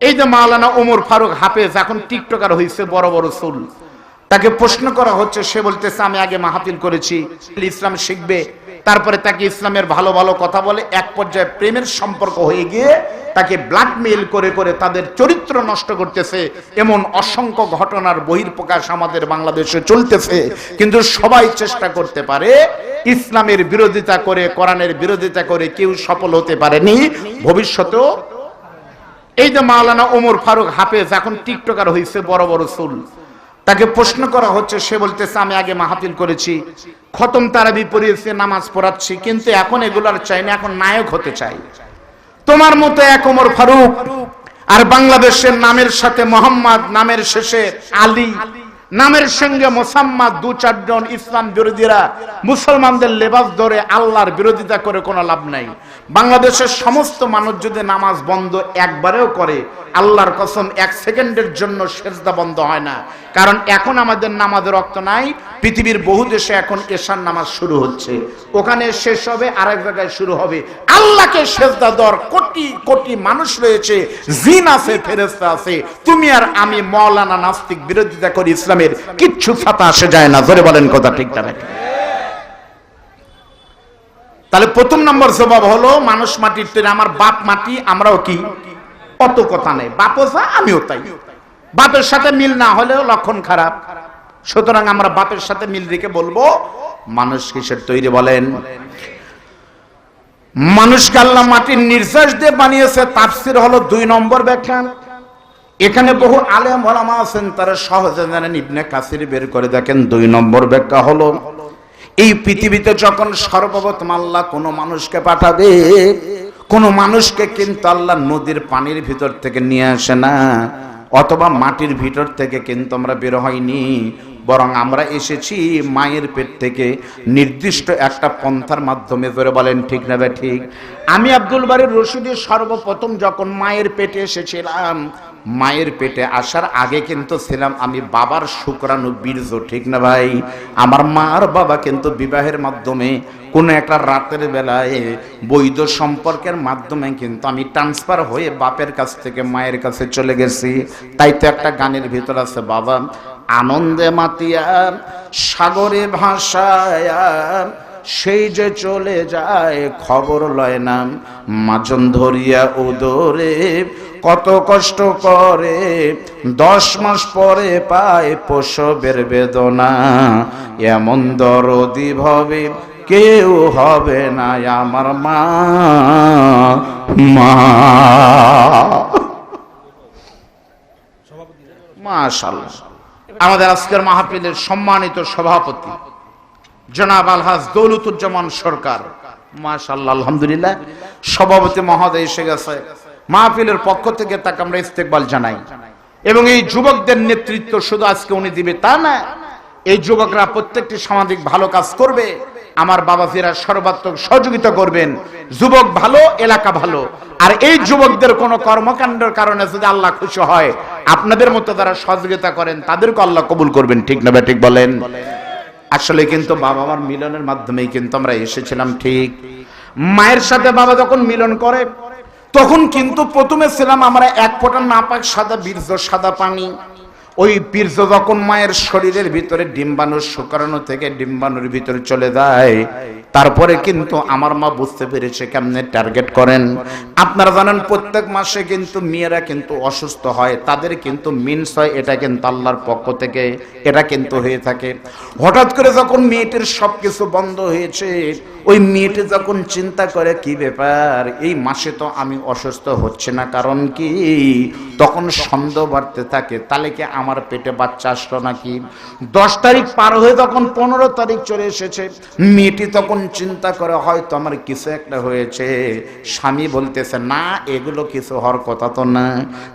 এই যে মাওলানা ওমর ফারুক হাফেজ, এখন টিকটকার হয়েছে বড় বড় চুল। তাকে প্রশ্ন করা হচ্ছে, সে বলতেছে, আমি আগে মাহফিল করেছি, ইসলাম শিখবে। তারপরে তাকে ইসলামের ভালো ভালো কথা বলে, এক পর্যায়ে প্রেমের সম্পর্ক হয়ে গিয়ে তাকে ব্ল্যাকমেইল করে করে তাদের চরিত্র নষ্ট করতেছে। এমন অসংখ্য ঘটনার বহির্প্রকাশ আমাদের বাংলাদেশে চলতেছে, কিন্তু সবাই চেষ্টা করতে পারে ইসলামের বিরোধিতা করে, কোরআনের বিরোধিতা করে কেউ সফল হতে পারেনি। ভবিষ্যতেও এই যে মাওলানা ওমর ফারুক হাফেজ, এখন টিকটকার হয়েছে বড় বড় চুল। তাকে প্রশ্ন করা হচ্ছে, সে বলতেছে, আমি আগে মাহফিল করেছি, খতম তারাবি পড়িয়েছে নামাজ পড়াচ্ছি, কিন্তু এখন এগুলার চাই না এখন নায়ক হতে চাই। তোমার মতো এক ওমর ফারুক, আর বাংলাদেশের নামের সাথে মোহাম্মদ, নামের শেষে আলী নামের সঙ্গে মোসাম্মদ দু চারজন ইসলাম বিরোধীরা মুসলমানদের লেবাস ধরে আল্লাহর বিরোধিতা করে কোনো লাভ নাই। বাংলাদেশের সমস্ত মানুষ যদি নামাজ বন্ধ একবারেও করে, আল্লাহর কসম এক সেকেন্ডের জন্য সেজদা বন্ধ হয় না। কারণ এখন আমাদের নামাজের রক্ত নাই, পৃথিবীর বহু দেশে এখন এশার নামাজ শুরু হচ্ছে। ওখানে শেষ হবে, আরেক জায়গায় শুরু হবে। আল্লাহকে সেজদা দর কোটি কোটি মানুষ রয়েছে, জিন আছে ফেরেস্তা আছে। তুমি আর আমি মৌলানা নাস্তিক বিরোধিতা করি ইসলামের কিচ্ছু ছাতা আসে যায় না। ধরে বলেন কথা ঠিক না তাহলে প্রথম নম্বর জবাব হলো, মানুষ মাটির তৈরি, আমার বাপ মাটি, আমরাও কি? অত কথা নেই। বাপও যা, আমিও তাই। বাপের সাথে মিল না হলেও লক্ষণ খারাপ। সুতরাং আমরা বাপের সাথে মিল রেখে বলব, মানুষ কিসের তৈরি বলেন? মানুষকে আল্লাহ মাটির নির্যাস দিয়ে বানিয়েছে, তাফসির হলো দুই নম্বর ব্যাখ্যা এখানে বহু আলেম ওলামা আছেন, তারা সহজে জানেন, ইবনে কাসির বের করে দেখেন, দুই নম্বর ব্যাখ্যা হলো, এই পৃথিবীতে যখন সর্বপ্রথম আল্লাহ কোনো মানুষকে পাঠাবে, কোন মানুষকে কিন্তু আল্লাহ নদীর পানির ভিতর থেকে নিয়ে আসে না, অথবা মাটির ভিতর থেকে কিন্তু আমরা বের হয়নি, বরং আমরা এসেছি মায়ের পেট থেকে নির্দিষ্ট একটা পন্থার মাধ্যমে ধরে বলেন, ঠিক না ঠিক? আমি আব্দুল বাড়ির রশিদি সর্বপ্রথম যখন মায়ের পেটে এসেছিলাম মায়ের পেটে আসার আগে কিন্তু ছিলাম আমি বাবার শুক্রাণু বীর্য, ঠিক না ভাই? আমার মা আর বাবা কিন্তু বিবাহের মাধ্যমে কোনো একটা রাতের বেলায় বৈধ সম্পর্কের মাধ্যমে কিন্তু আমি ট্রান্সফার হয়ে বাপের কাছ থেকে মায়ের কাছে চলে গেছি। তাই তো একটা গানের ভিতর আছে, বাবা, আনন্দে মাতিয়া সাগরে ভাষায় সেই যে চলে যায়, খবর লয় নাম মাজন ধরিয়া উদরে কত কষ্ট করে, দশ মাস পরে পায় প্রসবের বেদনা। এমন দরদি ভবে কেউ হবে না আমার মা। মা। মাশাল্লাহ। আমাদের আজকের মাহফিলের সম্মানিত সভাপতি জনাব আলহাজ দৌলতুজ্জামান সরকার। মাশাল্লাহ আলহামদুলিল্লাহ। সভাপতি মহোদয় এসে গেছে। মাহফিলের পক্ষ থেকে তাকে আমরা ইস্তেকবাল জানাই। এবং এই যুবকদের নেতৃত্ব শুধু আজকে উনি দিবে তা না, এই যুবকরা প্রত্যেকটি সামাজিক ভালো কাজ করবে, আমার বাবা ফেরা সর্বাত্মক সহযোগিতা করবেন। যুবক ভালো, এলাকা ভালো। আর এই যুবকদের কোন কর্মকাণ্ডের কারণে যদি আল্লাহ খুশি হয়, আপনাদের মতো যারা সহযোগিতা করেন তাদেরকে আল্লাহ কবুল করবেন। ঠিক না ঠিক বলেন? আসলে কিন্তু বাবা মার মিলনের মাধ্যমেই কিন্তু আমরা এসেছিলাম, ঠিক। মায়ের সাথে বাবা যখন মিলন করে, তখন কিন্তু প্রথমে ছিলাম আমরা এক ফোঁটা নাপাক সাদা বীর্য, সাদা পানি। ওই বীর্য যখন মায়ের শরীরের ভিতরে ডিম্বাণুর শুক্রাণু থেকে ডিম্বাণুর ভিতরে চলে যায়, তারপরে কিন্তু আমার মা বুঝতে পেরেছে কেমনে টার্গেট করেন। আপনারা জানেন প্রত্যেক মাসে কিন্তু মেয়েরা কিন্তু অসুস্থ হয়, তাদের কিন্তু মিনস হয়, এটা কিন্তু আল্লাহর পক্ষ থেকে, এটা কিন্তু হয়ে থাকে। হঠাৎ করে যখন মেয়েটির সব কিছু বন্ধ হয়েছে, ওই মেয়েটি যখন চিন্তা করে, কি ব্যাপার? এই মাসে তো আমি অসুস্থ হচ্ছে না, কারণ কি? তখন সন্দেহ বাড়তে থাকে, তাহলে কি আমার পেটে বাচ্চা আসলো নাকি? দশ তারিখ পার হয়ে যখন পনেরো তারিখ চলে এসেছে, মেয়েটি তখন চিন্তা করে, হয়তো আমার কিছু একটা হয়েছে। স্বামী বলতেছে, না, এগুলো কিছু হওয়ার কথা তো না।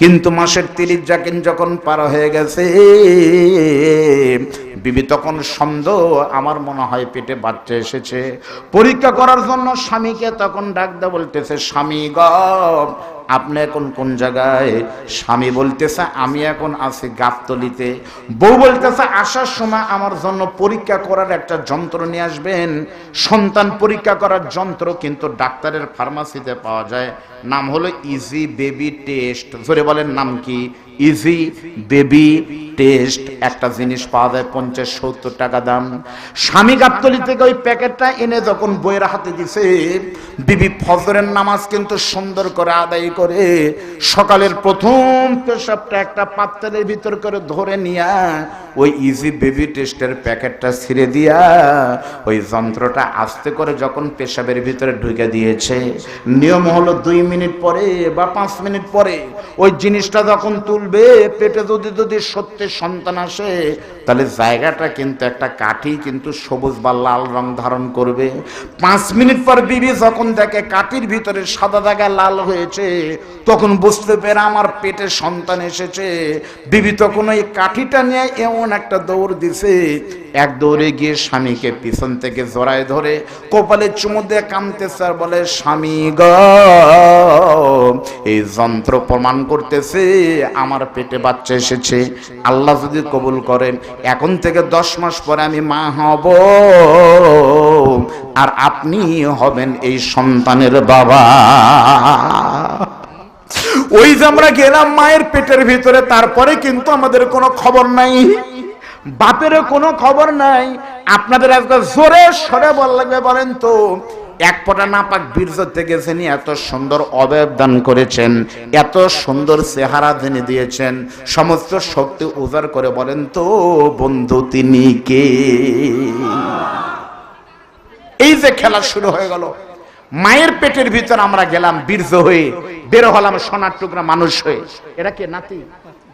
কিন্তু মাসের তিরিশ জাকিন যখন পার হয়ে গেছে, বিবি তখন সন্দেহ, আমার মনে হয় পেটে বাচ্চা এসেছে। পরীক্ষা করার জন্য স্বামীকে তখন ডাকতে বলতেছে, স্বামী গ আপনি এখন কোন জায়গায়? স্বামী বলতেছে, আমি এখন আছি গাবতলিতে। বউ বলতেছে, আসার সময় আমার জন্য পরীক্ষা করার একটা যন্ত্র নিয়ে আসবেন। সন্তান পরীক্ষা করার যন্ত্র কিন্তু ডাক্তারের ফার্মাসিতে পাওয়া যায়। নাম হলো ইজি বেবি টেস্ট ধরে বলেন নাম কি? ইজি বেবি টেস্ট একটা জিনিস পাওয়া যায় পঞ্চাশ, সত্তর টাকা দাম। স্বামী গাবতলি থেকে ওই প্যাকেটটা এনে যখন বইয়ের হাতে দিছে, বিবি ফজরের নামাজ কিন্তু সুন্দর করে আদায় করে, সকালের প্রথম পেশাবটা একটা পাত্রের ভিতর করে ধরে নিয়া ওই ইজি বেবি টেস্টের প্যাকেটটা ছিঁড়ে দিয়া ওই যন্ত্রটা আস্তে করে যখন পেশাবের ভিতরে ঢুকে দিয়েছে, নিয়ম হলো দুই মিনিট পরে বা পাঁচ মিনিট পরে ওই জিনিসটা যখন তুলবে পেটে যদি যদি সত্যের সন্তান আসে তাহলে জায়গাটা কিন্তু একটা কাঠি কিন্তু সবুজ বা লাল রং ধারণ করবে। পাঁচ মিনিট পর বিবি যখন দেখে কাঠির ভিতরে সাদা দাগা লাল হয়েছে, তখন বুঝতে পেরে আমার পেটে সন্তান এসেছে। বিবি তখন ওই কাঠিটা নিয়ে এমন একটা দৌড় দিছে। এক দৌড়ে গিয়ে স্বামীকে পিছন থেকে জড়ায় ধরে কপালে চুমু দিয়ে কামতেছে আর বলে, স্বামী গ, এই যন্ত্র প্রমাণ করতেছে, আমার পেটে বাচ্চা এসেছে। আল্লাহ যদি কবুল করেন এখন থেকে দশ মাস পরে আমি মা হব। আর আপনি হবেন এই সন্তানের বাবা। ওই যে আমরা গেলাম মায়ের পেটের ভিতরে, তারপরে কিন্তু আমাদের কোনো খবর নাই। বাপেরও কোনো খবর নাই। আপনাদের আজকে জোরে সরে বল লাগবে বলেন তো। এক পটা নাপাক বীর্য থেকে যিনি এত সুন্দর অবয়ব দান করেছেন, এত সুন্দর চেহারা যিনি দিয়েছেন, সমস্ত শক্তি উজাড় করে বলেন, তো বন্ধু, তিনি কে? এই যে খেলা শুরু হয়ে গেল। মায়ের পেটের ভিতর আমরা গেলাম বীর্য হয়ে, বের হলাম সোনার টুকরা মানুষ হয়ে। এটা কে? নাতি।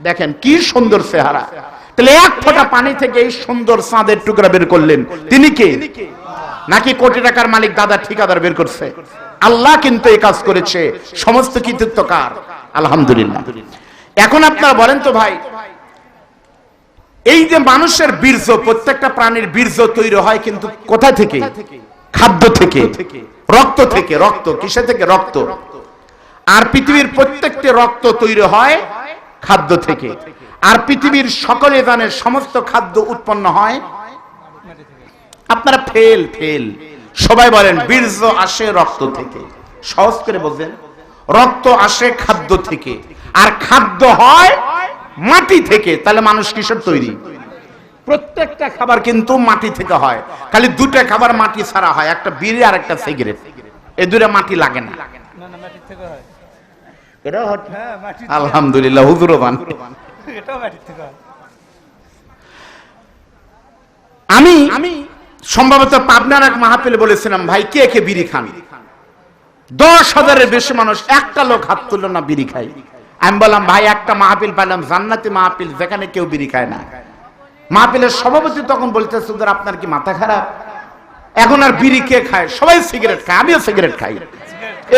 দেখেন, কি সুন্দর চেহারা। তাহলে এক ফোঁটা পানি থেকে এই সুন্দর চাঁদের টুকরা বের করলেন। তিনি কে? নাকি কোটি টাকার মালিক দাদা ঠিকাদার বের করছে? আল্লাহ কিন্তু এই কাজ করেছে। সমস্ত কৃতিত্ব কার? আলহামদুলিল্লাহ। এখন আপনারা বলেন তো ভাই, এই যে মানুষের বীর্য, প্রত্যেকটা প্রাণীর বীর্য তৈরি হয় কিন্তু কোথা থেকে? খাদ্য থেকে, রক্ত থেকে, রক্ত, কিসে থেকে? রক্ত। আর পৃথিবীর প্রত্যেকটি রক্ত তৈরি হয় খাদ্য থেকে। আর পৃথিবীর সকলে জানে সমস্ত খাদ্য উৎপন্ন হয় আপনারা ফেল ফেল। সবাই বলেন বীর্য আসে রক্ত থেকে। সহজ করে বলছেন রক্ত আসে খাদ্য থেকে। আর খাদ্য হয় মাটি থেকে তাহলে মানুষ কিসের তৈরি? প্রত্যেকটা খাবার কিন্তু মাটি থেকে হয়। খালি দুটা খাবার মাটি ছাড়া হয় একটা বিড়ি আর একটা সিগারেট। এই দুটা মাটি লাগে না। আলহামদুলিল্লাহ হয়। আমি আমি সম্ভবত পাবনার এক মাহাপিলে বলেছিলাম, ভাই, কে কে বিড়ি খান? দশ হাজারের বেশি মানুষ, একটা লোক হাত তুললো না বিড়ি খায়। আমি বললাম, ভাই, একটা মাহফিল পাইলাম, জান্নাতি মাহফিল, যেখানে কেউ বিড়ি খায় না। মাহফিলের সভাপতি তখন বলতে সুন্দর আপনার কি মাথা খারাপ? এখন আর বিড়ি কে খায়? সবাই সিগারেট খায়, আমিও সিগারেট খাই।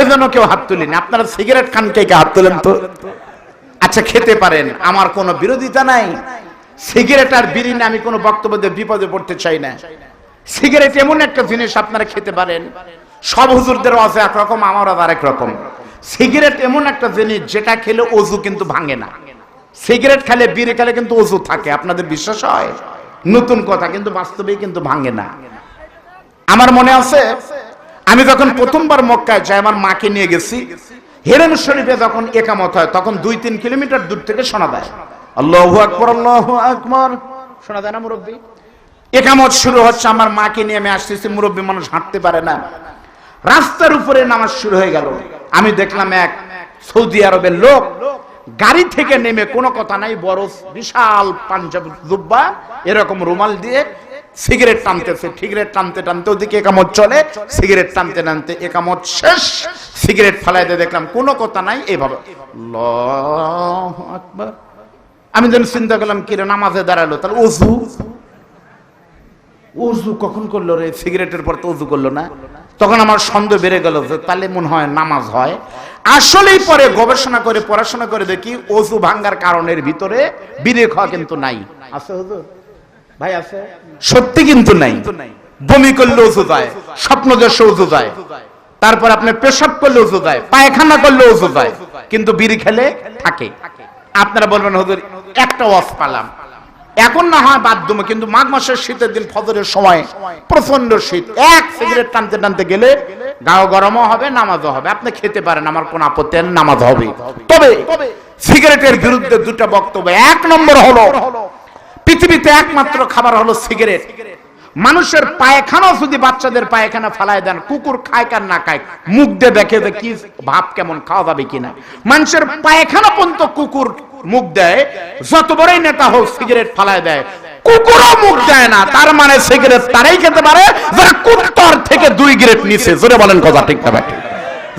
এই জন্য কেউ হাত তুলিনি। আপনারা সিগারেট খান, কে কে হাত তুলেন তো? আচ্ছা খেতে পারেন, আমার কোনো বিরোধিতা নাই। সিগারেট আর বিড়ি নিয়ে আমি কোনো বক্তব্য দিয়ে বিপদে পড়তে চাই না। সিগারেট এমন একটা জিনিস আপনারা খেতে পারেন। সব হুজুরদের আছে একরকম আমারও আরেক রকম। সিগারেট এমন একটা জিনিস যেটা খেলে অজু কিন্তু ভাঙে না। সিগারেট খেলে, বিড়ি খেলে কিন্তু অজু থাকে, আপনাদের বিশ্বাস হয়? নতুন কথা, কিন্তু বাস্তবেই কিন্তু ভাঙে না। আমার মনে আছে, আমি যখন প্রথমবার মক্কায় যাই, আমার মাকে নিয়ে গেছি। হেরেম শরীফে যখন একামত হয়, তখন দুই তিন কিলোমিটার দূর থেকে শোনা দেয় আল্লাহু আকবর আল্লাহু আকবর। শোনা দেয় না মুরব্বী? একামত শুরু হচ্ছে, আমার মাকে নিয়ে আমি আসতেছি, মুরব্বী মানুষ হাঁটতে পারে না। রাস্তার উপরে নামাজ শুরু হয়ে গেল। আমি দেখলাম এক সৌদি আরবের লোক গাড়ি থেকে নেমে, কোনো কথা নাই বড় বিশাল পাঞ্জাব জুব্বা, এরকম রুমাল দিয়ে সিগারেট টানতেছে। সিগারেট টানতে টানতে ওদিকে একামত চলে, সিগারেট টানতে টানতে একামত শেষ। সিগারেট ফেলাই দিয়ে দেখলাম, কোনো কথা নাই, এভাবে। আমি যেন চিন্তা করলাম, কিরে নামাজে দাঁড়াল, তাহলে অজু উজু কখন করল রে? সিগারেটের পর তো উজু করল না। তখন আমার সন্দেহ বেড়ে গেল যে তাহলে মনে হয় নামাজ হয়। আসলেই পরে গবেষণা করে পড়াশোনা করে দেখি অজু ভাঙ্গার কারণের ভিতরে বিড়ি খাওয়া কিন্তু নাই। আছে হুজুর? ভাই আছে? সত্যি কিন্তু নাই। বমি করলে উজু যায় স্বপ্ন দর্শ উজু যায়। তারপর আপনি পেশাব করলে উজু যায় পায়খানা করলে উজু যায়। কিন্তু বিড়ি খেলে থাকে। আপনারা বলবেন হুজুর একটা ওয়াজ পালাম। এখন না হয় বাধ্যম কিন্তু মাঘ মাসের শীতের দিন ফজরের সময় প্রচণ্ড শীত। এক সিগারেট টানতে টানতে গেলে গাও গরমও হবে, নামাজও হবে। আপনি খেতে পারেন, আমার কোন আপত্তি নামাজ হবে। তবে সিগারেটের বিরুদ্ধে দুটো বক্তব্য। এক নম্বর হলো, পৃথিবীতে একমাত্র খাবার হলো সিগারেট। মানুষের পায়খানা যদি বাচ্চাদের পায়খানা ফালায় দেন, কুকুর খায় কার না খায়, মুখ দিয়ে দেখে যে কি ভাব কেমন, খাওয়া যাবে কিনা। মানুষের পায়খানা পর্যন্ত কুকুর মুখ দেয়, যত বড়ই নেতা হোক সিগারেট ফালায় দেয়। কুকুরও মুখ দেয় না, তার মানে সিগারেট তারাই খেতে পারে, যারা কুত্তর থেকে দুই গ্রেড নিচে জোরে বলেন কথা ঠিক না ব্যাটি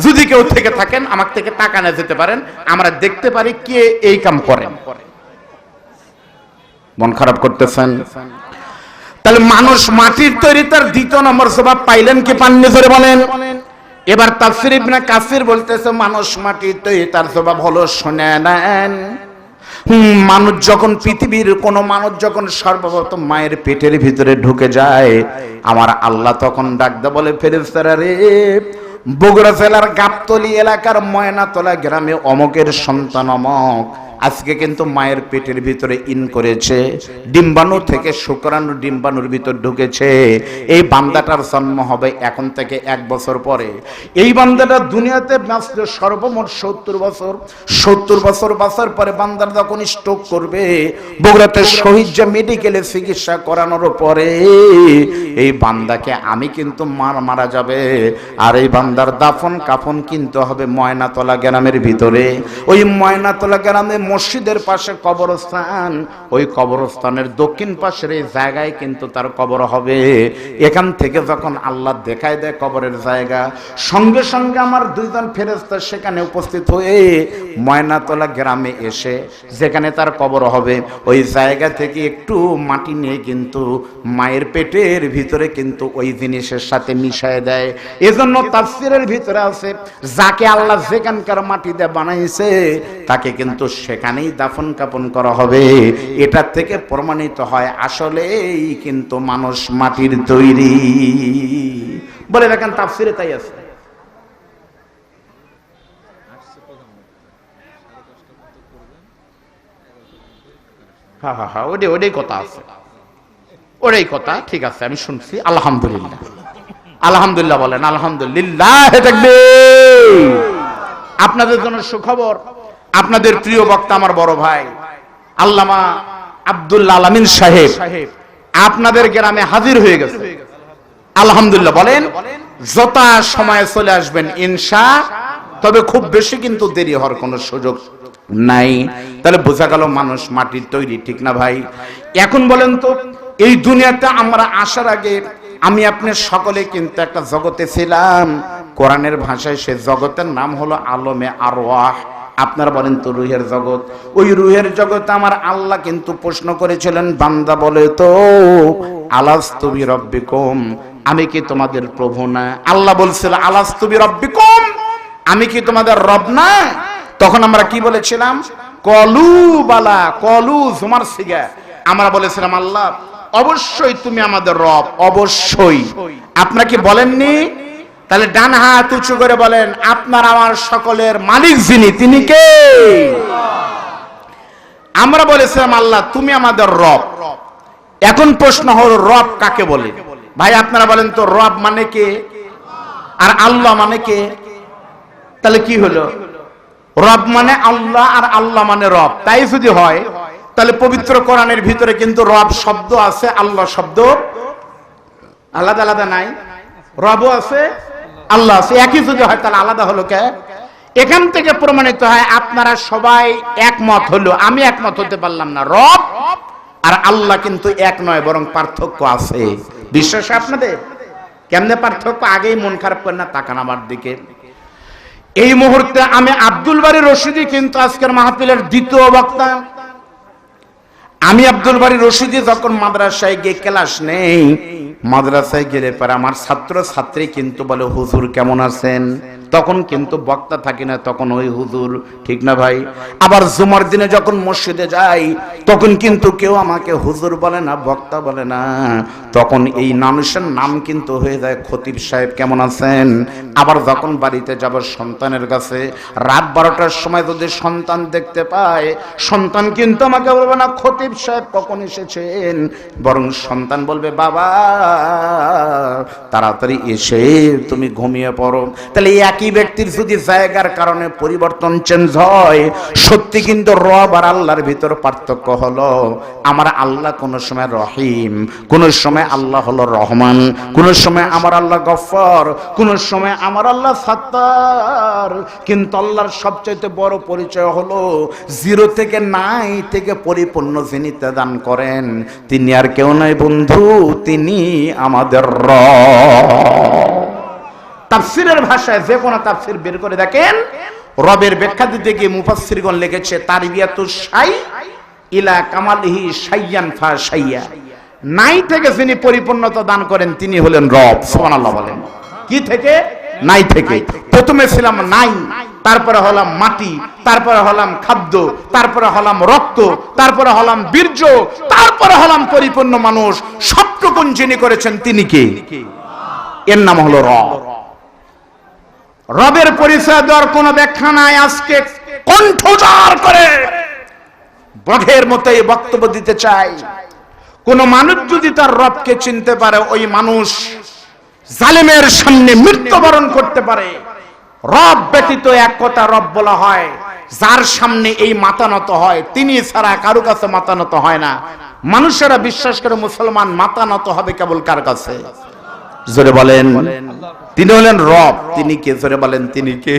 যদি কেউ থেকে থাকেন আমার থেকে টাকা নিয়ে যেতে পারেন। আমরা দেখতে পারি কে এই কাম করেন মন খারাপ করতেছেন? তাহলে মানুষ মাটির তৈরি তার দ্বিতীয় নম্বর স্বভাব পাইলেন কি পাননি? ধরে বলেন। এবার তাফসির ইবনে কাসির বলতেছে, মানুষ মাটির তৈরি তার স্বভাব হলো, শুনে নেন। মানুষ যখন পৃথিবীর কোন মানুষ যখন সর্বপ্রথম মায়ের পেটের ভিতরে ঢুকে যায়, আমার আল্লাহ তখন ডাকতে বলে ফেরেস্তারা রে, বগুড়া জেলার গাবতলি এলাকার ময়নাতলা গ্রামে অমকের সন্তান অমক। আজকে কিন্তু মায়ের পেটের ভিতরে ইন করেছে, ডিম্বাণু থেকে শুক্রাণু ডিম্বাণুর ভিতর ঢুকেছে। এই বান্দাটার জন্ম হবে এখন থেকে এক বছর পরে। এই বান্দাটা দুনিয়াতে বাঁচলে সর্বমোট সত্তর বছর। সত্তর বছর বাঁচার পরে বান্দার যখন স্ট্রোক করবে, বগুড়াতে শহীদ যে মেডিকেলে চিকিৎসা করানোর পরে, এই বান্দাকে আমি কিন্তু মার মারা যাবে। আর এই বান্দার দাফন কাফন কিনতে হবে ময়নাতলা গ্রামের ভিতরে। ওই ময়নাতলা গ্রামে মসজিদের পাশে কবরস্থান, ওই কবরস্থানের দক্ষিণ পাশের এই জায়গায় কিন্তু তার কবর হবে। এখান থেকে যখন আল্লাহ দেখায় দেয় কবরের জায়গা, সঙ্গে সঙ্গে আমার দুইজন ফেরেস্তা সেখানে উপস্থিত হয়ে ময়নাতলা গ্রামে এসে যেখানে তার কবর হবে, ওই জায়গা থেকে একটু মাটি নিয়ে কিন্তু মায়ের পেটের ভিতরে কিন্তু ওই জিনিসের সাথে মিশায় দেয়। এজন্য তাফসিরের ভিতরে আছে, যাকে আল্লাহ যেখানকার মাটি দিয়ে বানাইছে, তাকে কিন্তু সেখানেই দাফন কাপন করা হবে। এটা থেকে প্রমাণিত হয় আসলেই কিন্তু মানুষ মাটির তৈরি। বলে দেখেন তাফসিরে তাই আছে। ওটাই ওটাই কথা আছে। ওটাই কথা, ঠিক আছে, আমি শুনছি, আলহামদুলিল্লাহ। আলহামদুলিল্লাহ বলেন, আলহামদুলিল্লাহ, তাকবীর। আপনাদের জন্য সুখবর। আপনাদের প্রিয় বক্তা আমার বড় ভাই, আল্লামা আব্দুল্লাহ আলামিন সাহেব। আপনাদের গ্রামে হাজির হয়ে গেছে। আলহামদুলিল্লাহ, বলেন, যথা সময়ে চলে আসবেন ইনসা তবে খুব বেশি কিন্তু দেরি হওয়ার কোনো সুযোগ নাই। তাহলে বোঝা গেল মানুষ মাটির তৈরি, ঠিক না ভাই? এখন বলেন তো, এই দুনিয়াতে আমরা আসার আগে আমি আপনি সকলে কিন্তু একটা জগতে ছিলাম। কোরআনের ভাষায় সে জগতের নাম হলো আলমে আরওয়াহ। আপনারা বলেন তো রুহের জগৎ? ওই রুহের জগতে আমার আল্লাহ কিন্তু প্রশ্ন করেছিলেন, বান্দা বলে তো আলাস্তুবি রব্বিকুম আমি কি তোমাদের প্রভু না? আল্লাহ বলছিল আলাস্তুবি রব্বিকুম আমি কি তোমাদের রব না? তখন আমরা কি বলেছিলাম? কলু বালা, কলু জুমার সিগা। আমরা বলেছিলাম, আল্লাহ, অবশ্যই তুমি আমাদের রব, অবশ্যই। আপনারা কি বলেননি? তাহলে ডান হাত উঁচু করে বলেন, আপনার আমার সকলের মালিক যিনি, তিনি কে? আমরা বলেছিলাম, আল্লাহ, তুমি আমাদের রব। এখন প্রশ্ন হলো, রব কাকে বলে? ভাই, আপনারা বলেন তো, রব মানে কে? আর আল্লাহ মানে কে? তাহলে কি হলো? রব মানে আল্লাহ আর আল্লাহ মানে রব। তাই যদি হয়, তাহলে পবিত্র কোরআনের ভিতরে কিন্তু রব শব্দ আছে, আল্লাহ শব্দ আলাদা আলাদা নাই। রবও আছে আল্লাহ আছে। একই যদি হয়, তাহলে আলাদা হলো কে? এখান থেকে প্রমাণিত হয়, আপনারা সবাই একমত হলো। আমি একমত হতে পারলাম না। রব আর আল্লাহ কিন্তু এক নয়, বরং পার্থক্য আছে। বিশ্বাস আপনাদের? কেমনে পার্থক্য? আগেই মন খারাপ করে না, তাকান আমার দিকে। এই মুহূর্তে আমি আব্দুল বাড়ি রশিদি কিন্তু আজকের মাহফিলের দ্বিতীয় বক্তা। আমি আব্দুল বাড়ির রশিদি যখন মাদ্রাসায় গিয়ে ক্লাস নেই, মাদ্রাসায় গেলে পরে আমার ছাত্র ছাত্রী কিন্তু বলে, হুজুর কেমন আছেন? তখন কিন্তু বক্তা থাকি না, তখন ওই হুজুর, ঠিক না ভাই? আবার জুমার দিনে যখন মসজিদে যাই, তখন কিন্তু কেউ আমাকে হুজুর বলে না, বক্তা বলে না। তখন এই মানুষের নাম কিন্তু হয়ে যায় খতিব সাহেব, কেমন আছেন? আবার যখন বাড়িতে যাব সন্তানের কাছে, রাত বারোটার সময় যদি সন্তান দেখতে পায়, সন্তান কিন্তু আমাকে বলবে না, খতিব সাহেব কখন এসেছেন? বরং সন্তান বলবে, বাবা, তাড়াতাড়ি এসে তুমি ঘুমিয়ে পড়ো। তাহলে এই একই ব্যক্তির যদি জায়গার কারণে পরিবর্তন চেঞ্জ হয়, সত্যি কিন্তু রব আর আল্লাহর ভিতর পার্থক্য হলো, আমার আল্লাহ কোন সময় রহিম, কোন সময় আল্লাহ হলো রহমান, কোন সময় আমার আল্লাহ গফর, কোন সময় আমার আল্লাহ সাত্তার। কিন্তু আল্লাহর সবচাইতে বড় পরিচয় হলো জিরো থেকে নাই থেকে পরিপূর্ণ যিনি দান করেন, তিনি আর কেউ নয় বন্ধু, তিনি আমাদের র তাফসিরের ভাষায় যে কোনো তাফসির বের করে দেখেন। রবের ব্যাখ্যা দিতে গিয়ে মুফাসসিরগণ লিখেছে, তারবিয়াতু সাই ইলা কামালিহি সাইয়ান ফা সাইয়া নাই থেকে যিনি পরিপূর্ণতা দান করেন, তিনি হলেন রব। সুবহানাল্লাহ বলেন। কি থেকে? নাই থেকে। প্রথমে ছিলাম নাই, তারপরে হলাম মাটি, তারপরে হলাম খাদ্য, তারপরে হলাম রক্ত, তারপরে হলাম বীর্য, তারপরে হলাম পরিপূর্ণ মানুষ। সবটুকুন যিনি করেছেন, তিনি কে? এর নাম হলো রব। রবের পরিচয় দেওয়ার কোনো ব্যাখ্যা নাই আজকে। কণ্ঠজার করে। বঘের মতো এই বক্তব্য দিতে চাই। কোন মানুষ যদি তার রবকে চিনতে পারে, ওই মানুষ জালেমের সামনে মৃত্যুবরণ করতে পারে। রব ব্যতীত এক কথা রব বলা হয়, যার সামনে এই মাথা নত হয়, তিনি ছাড়া কারও কাছে মাথা নত হয় না। মানুষেরা বিশ্বাস করে মুসলমান মাথা নত হবে কেবল কার কাছে? জোরে বলেন। তিনি হলেন রব। তিনি কে? জোরে বলেন তিনি কে?